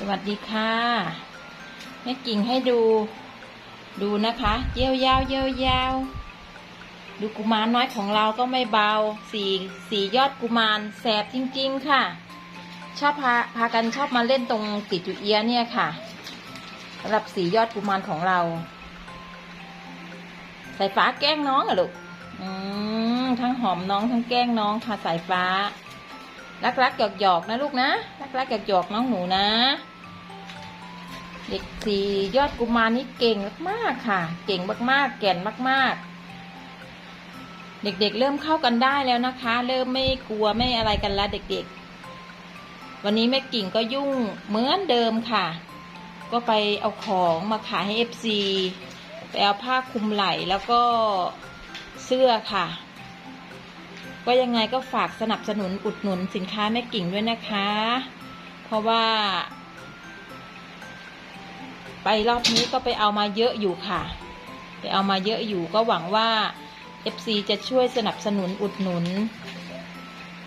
สวัสดีค่ะแม่กิ่งให้ดู ดูนะคะเยี่ยวยาวเยี่ยวยาวดูกุมารน้อยของเราก็ไม่เบา สีสียอดกุมารแสบจริง ๆ ค่ะ ชอบพาพากันชอบมาเล่นตรงติดจุเอียเนี่ยค่ะสำหรับสียอดกุมารของเรา สายฟ้าแกล้งน้องเหรอลูกอืมทั้งหอมน้องทั้งแกล้งน้องค่ะสายฟ้า รักรักหยอกหยอกๆนะลูกนะ รักรักหยอกหยอกน้องหนูนะ เด็กสียอดกุมารนี่เก่งมากๆค่ะ เก่งมากๆ แก่นมาก ๆ เด็กๆ เริ่มเข้ากันได้แล้วนะคะ เริ่มไม่กลัวไม่อะไรกันแล้วเด็กๆ วันนี้แม่กิ่งก็ยุ่งเหมือนเดิมค่ะ ก็ไปเอาของมาขายให้เอฟซีไปเอาผ้าคลุมไหล่แล้วก็เสื้อค่ะก็ยังไงก็ฝากสนับสนุนอุดหนุนสินค้าแม่กิ่งด้วยนะคะ เพราะว่า ไปรอบนี้ก็ไปเอามาเยอะอยู่ค่ะ ไปเอามาเยอะอยู่ก็หวังว่า FC จะช่วยสนับสนุนอุดหนุน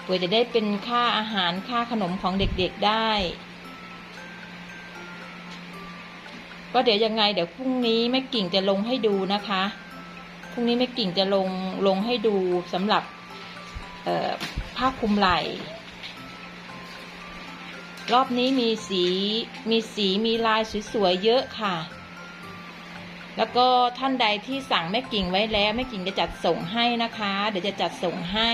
เพื่อจะได้เป็นค่าอาหารค่าขนมของเด็กๆได้ ก็เดี๋ยวยังไงเดี๋ยวพรุ่งนี้แม่กิ่งจะลงให้ดูนะคะพรุ่งนี้แม่กิ่งจะลงลงให้ดูสำหรับผ้าคลุมไหล่ รอบนี้มีสีมีสีมีลายสวยๆเยอะค่ะ แล้วก็ท่านใดที่สั่งแม่กิ่งไว้แล้วแม่กิ่งจะจัดส่งให้นะคะ เดี๋ยวจะจัดส่งให้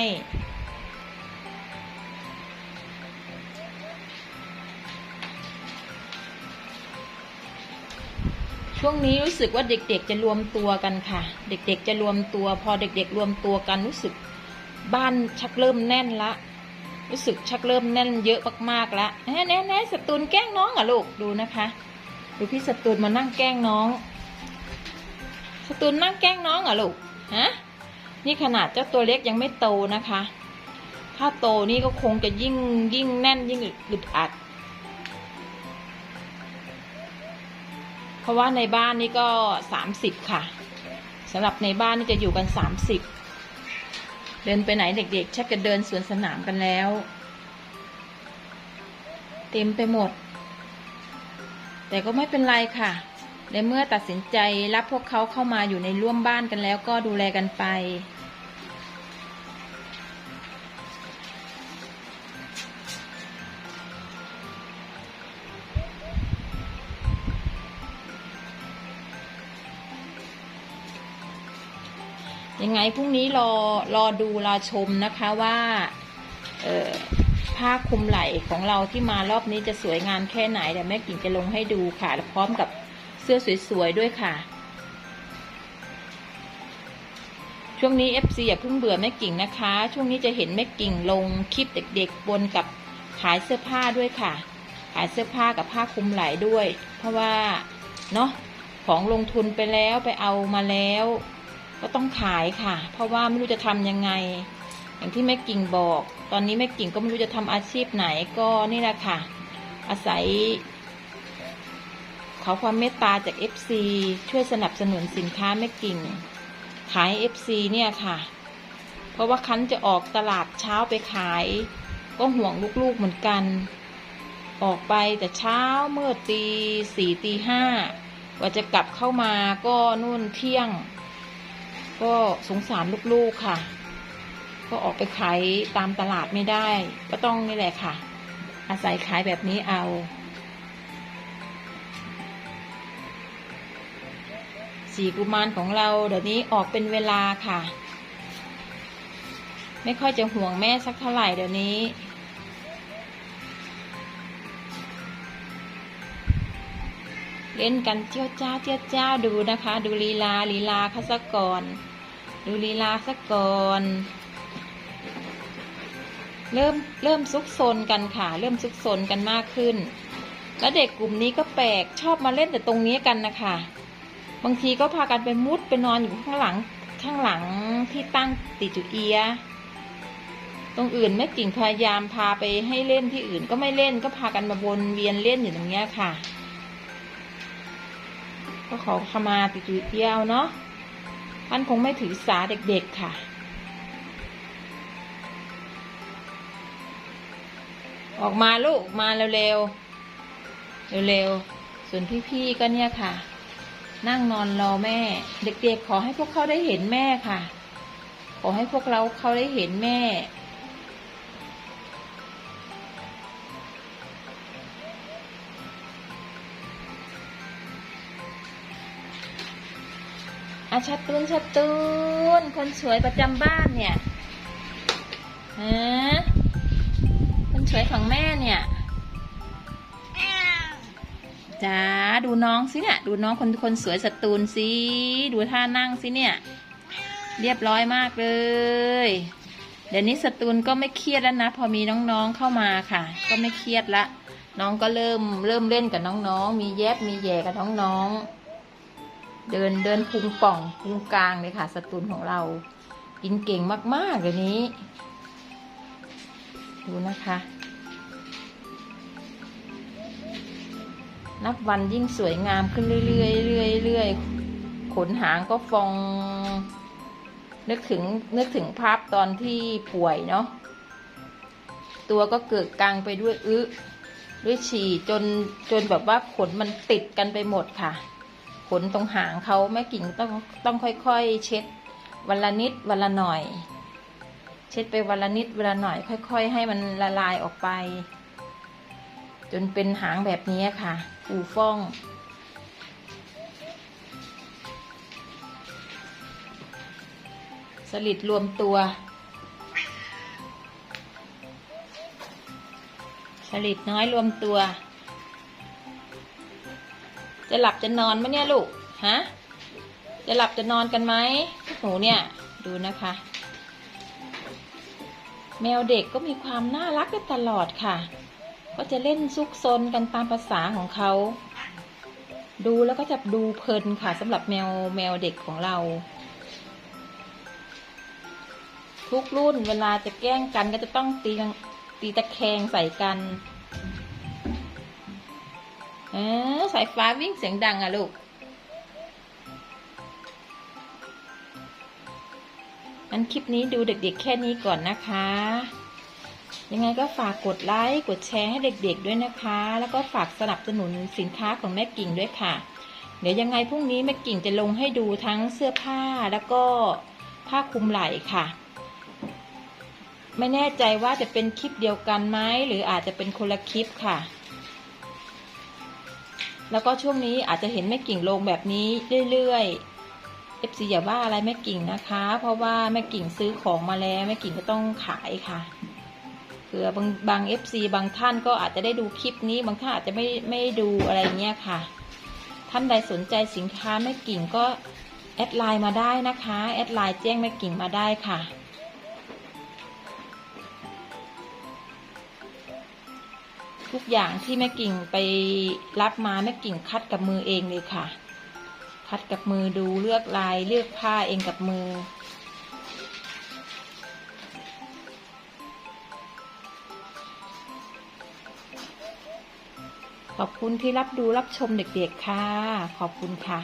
ช่วงนี้รู้สึกว่าเด็กๆจะรวมตัวกันค่ะ เด็กๆจะรวมตัว พอเด็กๆรวมตัวกันรู้สึกบ้านชักเริ่มแน่นละ รู้สึกชักเริ่มแน่นเยอะมากๆแล้วแน่แน่แน่สตูนแกล้งน้องเหรอะลูกดูนะคะดูพี่สตูนมานั่งแกล้งน้อง สตูนนั่งแกล้งน้องเหรอะลูกฮะนี่ขนาดเจ้าตัวเล็กยังไม่โตนะคะ ถ้าโตนี่ก็คงจะยิ่งยิ่งแน่นยิ่งอึดอัด เพราะว่าในบ้านนี่ก็สามสิบค่ะสำหรับในบ้านนี่จะอยู่กันสามสิบ เดินไปไหนเด็กๆชักจะเดินสวนสนามกันแล้ว เต็มไปหมด แต่ก็ไม่เป็นไรค่ะ ในเมื่อตัดสินใจรับพวกเขาเข้ามาอยู่ในร่วมบ้านกันแล้วก็ดูแลกันไป ยังไงพรุ่งนี้รอรอดูรอชมนะคะว่าผ้าคลุมไหล่ของเราที่มารอบนี้จะสวยงามแค่ไหนเดี๋ยวแม่กิ่งจะลงให้ดูค่ะและพร้อมกับเสื้อสวยๆด้วยค่ะ ช่วงนี้ FC อย่าเพิ่งเบื่อแม่กิ่งนะคะ ช่วงนี้จะเห็นแม่กิ่งลงคลิปเด็กๆบนกับขายเสื้อผ้าด้วยค่ะ ขายเสื้อผ้ากับผ้าคลุมไหล่ด้วย เพราะว่าเนาะของลงทุนไปแล้วไปเอามาแล้ว ก็ต้องขายค่ะ เพราะว่าไม่รู้จะทำยังไง อย่างที่แม่กิ่งบอก ตอนนี้แม่กิ่งก็ไม่รู้จะทำอาชีพไหนก็นี่แหละค่ะ อาศัย ขอความเมตตาจาก FC ช่วยสนับสนุนสินค้าแม่กิ่ง ขาย FC เนี่ยค่ะ เพราะว่าคันจะออกตลาดเช้าไปขาย ก็ห่วงลูกๆเหมือนกัน ออกไปแต่เช้าเมื่อตีสี่ตีห้ากว่าจะกลับเข้ามาก็นู่นเที่ยง ก็สงสารลูกๆค่ะ ก็ออกไปขายตามตลาดไม่ได้ ก็ต้องนี่แหละค่ะ อาศัยขายแบบนี้เอา สีกุมารของเราเดี๋ยวนี้ออกเป็นเวลาค่ะ ไม่ค่อยจะห่วงแม่สักเท่าไหร่เดี๋ยวนี้เล่นกันเจียวจ้าเจียวจ้าดูนะคะ ดูลีลาลีลาเขาสักก่อน ดูลีลาสักก่อน เริ่มเริ่มซุกซนกันค่ะ เริ่มซุกซนกันมากขึ้น แล้วเด็กกลุ่มนี้ก็แปลกชอบมาเล่นแต่ตรงนี้กันนะคะบางทีก็พากันไปมุดไปนอนอยู่ข้างหลังข้างหลังที่ตั้งติจุเอีย ตรงอื่นแม่กิ่งพยายามพาไปให้เล่นที่อื่นก็ไม่เล่นก็พากันมาวนเวียนเล่นอยู่ตรงเนี้ยค่ะ ก็ขอขมาติจุเอียเนาะ ท่านคงไม่ถือสาเด็กๆค่ะ ออกมาลูกมาเร็วๆ เร็วๆ ส่วนพี่ๆ ก็เนี่ยค่ะ นั่งนอนรอแม่ เด็กๆ ขอให้พวกเขาได้เห็นแม่ค่ะ ขอให้พวกเราเขาได้เห็นแม่ อาชัดตูนชัดตูนคนสวยประจำบ้านเนี่ยฮะคนสวยของแม่เนี่ยจ้าดูน้องสิเนี่ยดูน้องคนคนสวยสตูนสิดูท่านั่งสิเนี่ย เรียบร้อยมากเลย เดี๋ยวนี้สตูนก็ไม่เครียดแล้วนะ พอมีน้องๆเข้ามาค่ะ ก็ไม่เครียดละ น้องก็เริ่มเริ่มเล่นกับน้องๆ มีแยบมีแย่กับน้องๆ เดินเดินพุงป่องพุงกลางเลยค่ะสตูนของเรา กินเก่งมากๆเดี๋ยวนี้ ดูนะคะ นับวันยิ่งสวยงามขึ้นเรื่อยๆเรื่อยๆเรื่อยๆขนหางก็ฟอง นึกถึงนึกถึงภาพตอนที่ป่วยเนาะตัวก็เกิดกลางไปด้วยอึด้วยฉี่จนจนแบบว่าขนมันติดกันไปหมดค่ะ ขนตรงหางเขาแม่กิ่งต้องต้องค่อยๆ เช็ดวันละนิดวันละหน่อย เช็ดไปวันละนิดวันละหน่อย ค่อย ๆ ให้มันละลายออกไป จนเป็นหางแบบนี้ค่ะอูฟ่องสลิดรวมตัวสลิดน้อยรวมตัว จะหลับจะนอนไหมเนี่ยลูก ฮะ จะหลับจะนอนกันไหมพวกหนูเนี่ย ดูนะคะ แมวเด็กก็มีความน่ารักกันตลอดค่ะ ก็จะเล่นซุกซนกันตามภาษาของเขา ดูแล้วก็จะดูเพลินค่ะสำหรับแมวแมวเด็กของเรา ทุกรุ่นเวลาจะแกล้งกันก็จะต้องตีตีตะแคงใส่กันเออ สายฟ้าวิ่งเสียงดังอะลูกงั้นคลิปนี้ดูเด็กๆแค่นี้ก่อนนะคะ ยังไงก็ฝากกดไลค์ กดแชร์ให้เด็กๆด้วยนะคะ แล้วก็ฝากสนับสนุนสินค้าของแม่กิ่งด้วยค่ะ เดี๋ยวยังไงพรุ่งนี้แม่กิ่งจะลงให้ดูทั้งเสื้อผ้าแล้วก็ผ้าคลุมไหล่ค่ะ ไม่แน่ใจว่าจะเป็นคลิปเดียวกันไหมหรืออาจจะเป็นคนละคลิปค่ะ แล้วก็ช่วงนี้อาจจะเห็นแม่กิ่งลงแบบนี้เรื่อยๆ FC อย่าว่าอะไรแม่กิ่งนะคะ เพราะว่าแม่กิ่งซื้อของมาแล้วแม่กิ่งก็ต้องขายค่ะเผื่อบางบาง FC บางท่านก็อาจจะได้ดูคลิปนี้บางท่านอาจจะไม่ไม่ดูอะไรเงี้ยค่ะ ท่านใดสนใจสินค้าแม่กิ่งก็แอดไลน์มาได้นะคะ แอดไลน์แจ้งแม่กิ่งมาได้ค่ะ ทุกอย่างที่แม่กิ่งไปรับมาแม่กิ่งคัดกับมือเองเลยค่ะ คัดกับมือดูเลือกลายเลือกผ้าเองกับมือ ขอบคุณที่รับดูรับชมเด็กๆค่ะ ขอบคุณค่ะ